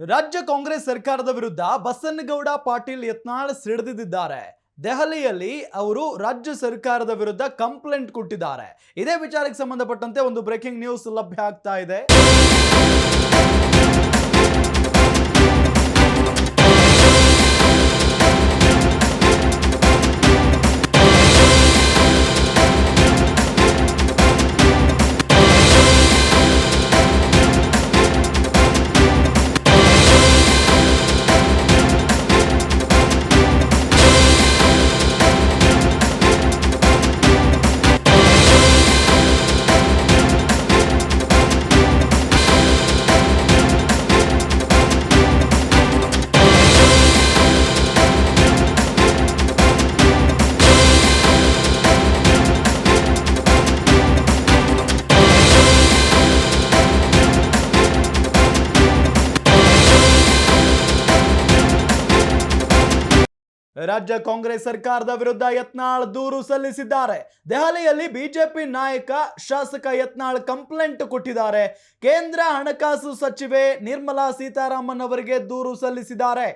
ರಾಜ್ಯ ಕಾಂಗ್ರೆಸ್ ಸರ್ಕಾರದ ವಿರುದ್ಧ ಬಸನ್ನಗೌಡ ಪಾಟೀಲ್ ಯತ್ನಾಳ್ ಸಿಡಿದಿದ್ದಾರೆ. ದೆಹಲಿಯಲ್ಲಿ ಅವರು ರಾಜ್ಯ ಸರ್ಕಾರದ ವಿರುದ್ಧ ಕಂಪ್ಲೇಂಟ್ ಕೊಟ್ಟಿದ್ದಾರೆ. ಇದೇ ವಿಚಾರಕ್ಕೆ ಸಂಬಂಧಪಟ್ಟಂತೆ ಒಂದು ಬ್ರೇಕಿಂಗ್ ನ್ಯೂಸ್ ಲಭ್ಯ ಆಗ್ತಾ ಇದೆ. ರಾಜ್ಯ ಕಾಂಗ್ರೆಸ್ ಸರ್ಕಾರದ ವಿರುದ್ಧ ಯತ್ನಾಳ್ ದೂರು ಸಲ್ಲಿಸಿದ್ದಾರೆ. ದೆಹಲಿಯಲ್ಲಿ ಬಿಜೆಪಿ ನಾಯಕ, ಶಾಸಕ ಯತ್ನಾಳ್ ಕಂಪ್ಲೇಂಟ್ ಕೊಟ್ಟಿದ್ದಾರೆ. ಕೇಂದ್ರ ಹಣಕಾಸು ಸಚಿವೆ ನಿರ್ಮಲಾ ಸೀತಾರಾಮನ್ ಅವರಿಗೆ ದೂರು ಸಲ್ಲಿಸಿದ್ದಾರೆ.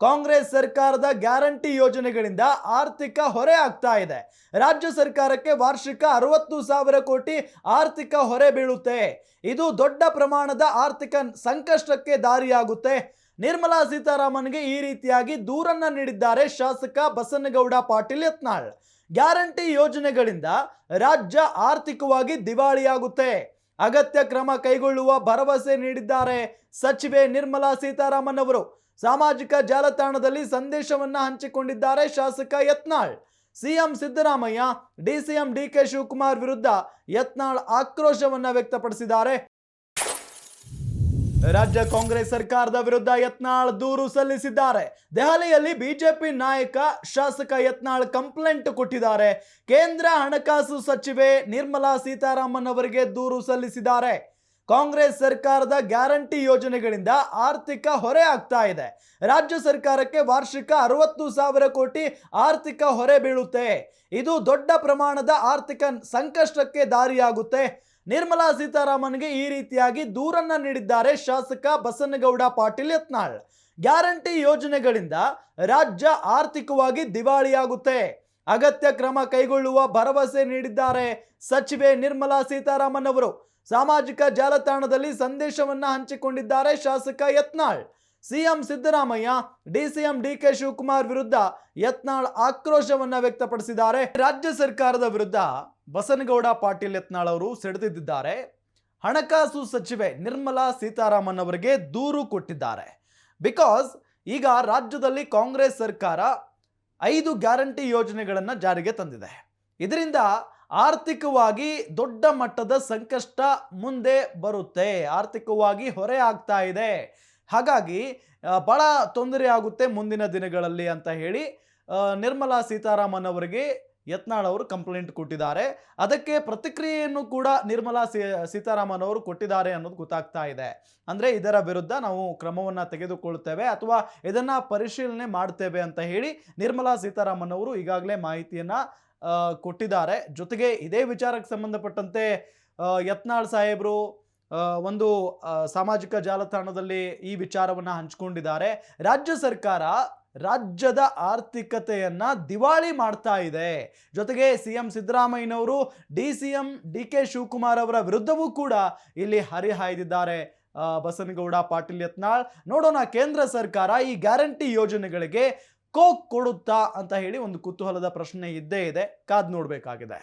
ಕಾಂಗ್ರೆಸ್ ಸರ್ಕಾರದ ಗ್ಯಾರಂಟಿ ಯೋಜನೆಗಳಿಂದ ಆರ್ಥಿಕ ಹೊರೆ ಆಗ್ತಾ ಇದೆ. ರಾಜ್ಯ ಸರ್ಕಾರಕ್ಕೆ ವಾರ್ಷಿಕ ಅರವತ್ತು ಸಾವಿರ ಕೋಟಿ ಆರ್ಥಿಕ ಹೊರೆ ಬೀಳುತ್ತೆ. ಇದು ದೊಡ್ಡ ಪ್ರಮಾಣದ ಆರ್ಥಿಕ ಸಂಕಷ್ಟಕ್ಕೆ ದಾರಿಯಾಗುತ್ತೆ. ನಿರ್ಮಲಾ ಸೀತಾರಾಮನ್ಗೆ ಈ ರೀತಿಯಾಗಿ ದೂರನ್ನ ನೀಡಿದ್ದಾರೆ ಶಾಸಕ ಬಸನಗೌಡ ಪಾಟೀಲ್ ಯತ್ನಾಳ್. ಗ್ಯಾರಂಟಿ ಯೋಜನೆಗಳಿಂದ ರಾಜ್ಯ ಆರ್ಥಿಕವಾಗಿ ದಿವಾಳಿಯಾಗುತ್ತೆ. ಅಗತ್ಯ ಕ್ರಮ ಕೈಗೊಳ್ಳುವ ಭರವಸೆ ನೀಡಿದ್ದಾರೆ ಸಚಿವೆ ನಿರ್ಮಲಾ ಸೀತಾರಾಮನ್ ಅವರು ಸಾಮಾಜಿಕ ಜಾಲತಾಣದಲ್ಲಿ ಸಂದೇಶವನ್ನ ಹಂಚಿಕೊಂಡಿದ್ದಾರೆ ಶಾಸಕ Yatnal. CM Siddaramaiah, DCM DK Shivakumar ವಿರುದ್ಧ ಯತ್ನಾಳ್ ಆಕ್ರೋಶವನ್ನ ವ್ಯಕ್ತಪಡಿಸಿದ್ದಾರೆ. ರಾಜ್ಯ ಕಾಂಗ್ರೆಸ್ ಸರ್ಕಾರದ ವಿರುದ್ಧ ಯತ್ನಾಳ್ ದೂರು ಸಲ್ಲಿಸಿದ್ದಾರೆ. ದೆಹಲಿಯಲ್ಲಿ ಬಿಜೆಪಿ ನಾಯಕ, ಶಾಸಕ ಯತ್ನಾಳ್ ಕಂಪ್ಲೇಂಟ್ ಕೊಟ್ಟಿದ್ದಾರೆ. ಕೇಂದ್ರ ಹಣಕಾಸು ಸಚಿವೆ ನಿರ್ಮಲಾ ಸೀತಾರಾಮನ್ ಅವರಿಗೆ ದೂರು ಸಲ್ಲಿಸಿದ್ದಾರೆ. ಕಾಂಗ್ರೆಸ್ ಸರ್ಕಾರದ ಗ್ಯಾರಂಟಿ ಯೋಜನೆಗಳಿಂದ ಆರ್ಥಿಕ ಹೊರೆ ಆಗ್ತಾ ಇದೆ. ರಾಜ್ಯ ಸರ್ಕಾರಕ್ಕೆ ವಾರ್ಷಿಕ ಅರವತ್ತು ಸಾವಿರ ಕೋಟಿ ಆರ್ಥಿಕ ಹೊರೆ ಬೀಳುತ್ತೆ. ಇದು ದೊಡ್ಡ ಪ್ರಮಾಣದ ಆರ್ಥಿಕ ಸಂಕಷ್ಟಕ್ಕೆ ದಾರಿಯಾಗುತ್ತೆ. ನಿರ್ಮಲಾ ಸೀತಾರಾಮನ್ಗೆ ಈ ರೀತಿಯಾಗಿ ದೂರನ್ನ ನೀಡಿದ್ದಾರೆ ಶಾಸಕ ಬಸನಗೌಡ ಪಾಟೀಲ್ ಯತ್ನಾಳ್. ಗ್ಯಾರಂಟಿ ಯೋಜನೆಗಳಿಂದ ರಾಜ್ಯ ಆರ್ಥಿಕವಾಗಿ ದಿವಾಳಿಯಾಗುತ್ತೆ. ಅಗತ್ಯ ಕ್ರಮ ಕೈಗೊಳ್ಳುವ ಭರವಸೆ ನೀಡಿದ್ದಾರೆ ಸಚಿವೆ ನಿರ್ಮಲಾ ಸೀತಾರಾಮನ್ ಅವರು ಸಾಮಾಜಿಕ ಜಾಲತಾಣದಲ್ಲಿ ಸಂದೇಶವನ್ನ ಹಂಚಿಕೊಂಡಿದ್ದಾರೆ ಶಾಸಕ Yatnal. CM Siddaramaiah, DCM DK Shivakumar ವಿರುದ್ಧ ಯತ್ನಾಳ್ ಆಕ್ರೋಶವನ್ನ ವ್ಯಕ್ತಪಡಿಸಿದ್ದಾರೆ. ರಾಜ್ಯ ಸರ್ಕಾರದ ವಿರುದ್ಧ ಬಸನಗೌಡ ಪಾಟೀಲ್ ಯತ್ನಾಳ್ ಅವರು ಸೆಳೆದಿದ್ದಾರೆ. ಹಣಕಾಸು ಸಚಿವೆ ನಿರ್ಮಲಾ ಸೀತಾರಾಮನ್ ಅವರಿಗೆ ದೂರು ಕೊಟ್ಟಿದ್ದಾರೆ. ಬಿಕಾಸ್ ಈಗ ರಾಜ್ಯದಲ್ಲಿ ಕಾಂಗ್ರೆಸ್ ಸರ್ಕಾರ ಐದು ಗ್ಯಾರಂಟಿ ಯೋಜನೆಗಳನ್ನು ಜಾರಿಗೆ ತಂದಿದೆ. ಇದರಿಂದ ಆರ್ಥಿಕವಾಗಿ ದೊಡ್ಡ ಮಟ್ಟದ ಸಂಕಷ್ಟ ಮುಂದೆ ಬರುತ್ತೆ. ಆರ್ಥಿಕವಾಗಿ ಹೊರೆ ಆಗ್ತಾ ಇದೆ. ಹಾಗಾಗಿ ಬಹಳ ತೊಂದರೆ ಆಗುತ್ತೆ ಮುಂದಿನ ದಿನಗಳಲ್ಲಿ ಅಂತ ಹೇಳಿ ನಿರ್ಮಲಾ ಸೀತಾರಾಮನ್ ಅವರಿಗೆ ಯತ್ನಾಳ್ ಅವರು ಕಂಪ್ಲೇಂಟ್ ಕೊಟ್ಟಿದ್ದಾರೆ. ಅದಕ್ಕೆ ಪ್ರತಿಕ್ರಿಯೆಯನ್ನು ಕೂಡ ನಿರ್ಮಲಾ ಸೀತಾರಾಮನ್ ಅವರು ಕೊಟ್ಟಿದ್ದಾರೆ ಅನ್ನೋದು ಗೊತ್ತಾಗ್ತಾ ಇದೆ. ಅಂದರೆ ಇದರ ವಿರುದ್ಧ ನಾವು ಕ್ರಮವನ್ನು ತೆಗೆದುಕೊಳ್ತೇವೆ ಅಥವಾ ಇದನ್ನು ಪರಿಶೀಲನೆ ಮಾಡ್ತೇವೆ ಅಂತ ಹೇಳಿ ನಿರ್ಮಲಾ ಸೀತಾರಾಮನ್ ಅವರು ಈಗಾಗಲೇ ಮಾಹಿತಿಯನ್ನು ಕೊಟ್ಟಿದ್ದಾರೆ. ಜೊತೆಗೆ ಇದೇ ವಿಚಾರಕ್ಕೆ ಸಂಬಂಧಪಟ್ಟಂತೆ ಯತ್ನಾಳ್ ಸಾಹೇಬರು ಒಂದು ಸಾಮಾಜಿಕ ಜಾಲತಾಣದಲ್ಲಿ ಈ ವಿಚಾರವನ್ನು ಹಂಚಿಕೊಂಡಿದ್ದಾರೆ. ರಾಜ್ಯ ಸರ್ಕಾರ ರಾಜ್ಯದ ಆರ್ಥಿಕತೆಯನ್ನ ದಿವಾಳಿ ಮಾಡ್ತಾ ಇದೆ. ಜೊತೆಗೆ ಸಿ ಎಂ ಸಿದ್ದರಾಮಯ್ಯನವರು D C M D K Shivakumar ಅವರ ವಿರುದ್ಧವೂ ಕೂಡ ಇಲ್ಲಿ ಹರಿಹಾಯ್ದಿದ್ದಾರೆ ಬಸನಗೌಡ, ಪಾಟೀಲ್ ಯತ್ನಾಳ್, ನೋಡೋಣ ಕೇಂದ್ರ ಸರ್ಕಾರ ಈ ಗ್ಯಾರಂಟಿ ಯೋಜನೆಗಳಿಗೆ ಕೋಕ್ ಕೊಡುತ್ತಾ ಅಂತ ಹೇಳಿ ಒಂದು ಕುತೂಹಲದ ಪ್ರಶ್ನೆ ಇದ್ದೇ ಇದೆ. ಕಾದ್ ನೋಡಬೇಕಾಗಿದೆ.